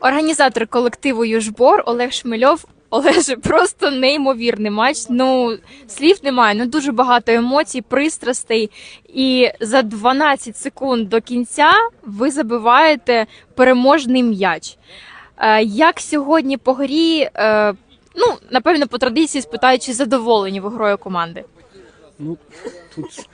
Організатор колективу Южбор Олег Шмельов. Олеже, просто неймовірний матч. Ну слів немає. Ну дуже багато емоцій, пристрастей. І за 12 секунд до кінця ви забиваєте переможний м'яч. Е, Як сьогодні по грі? е, Ну, напевно, по традиції спитають, чи задоволені ви грою команди. Ну, тут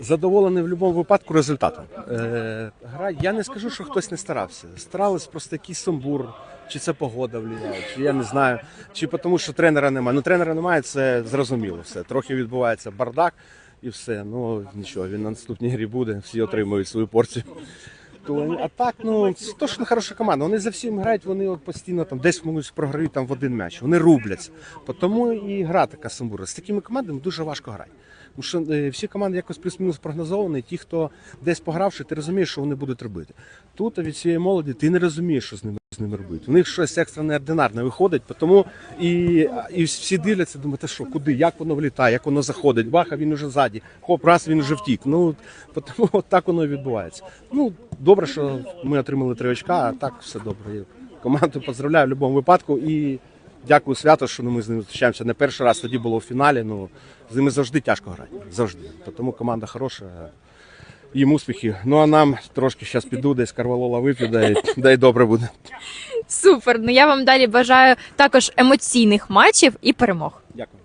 задоволений в будь-якому випадку результатом. Е, гра, я не скажу, що хтось не старався. Старались просто якийсь сумбур, чи це погода впливає, чи я не знаю, чи тому, що тренера немає. Ну, тренера немає, це зрозуміло все. Трохи відбувається бардак і все. Ну нічого, він на наступній грі буде, всі отримують свою порцію. То, а так, ну це точно хороша команда. Вони за всім грають, вони от постійно там десь можуть програють там в один м'яч. Вони рубляться. Тому і гра така сумбурна. З такими командами дуже важко грати. Е, всі команди якось плюс-мінус прогнозовані. Ті, хто десь погравши, ти розумієш, що вони будуть робити. Тут від цієї молоді ти не розумієш, що з ними з ними робити. У них щось екстра неординарне виходить, тому і, і всі дивляться, думають, що, куди, як воно влітає, як воно заходить. Баха, він уже ззаді, хоп, раз він вже втік. Ну тому от так воно і відбувається. Ну добре, що ми отримали три очка, а так все добре. Команду поздравляю в будь-якому випадку і дякую свято, що ну, ми з ними зустрічаємося. Не перший раз тоді було в фіналі. Ну з ними завжди тяжко грати. Завжди. Тому команда хороша. Їм успіхів. Ну а нам трошки зараз піду, десь карвалола вип'ю, да й, добре буде. Супер. Ну я вам далі бажаю також емоційних матчів і перемог. Дякую.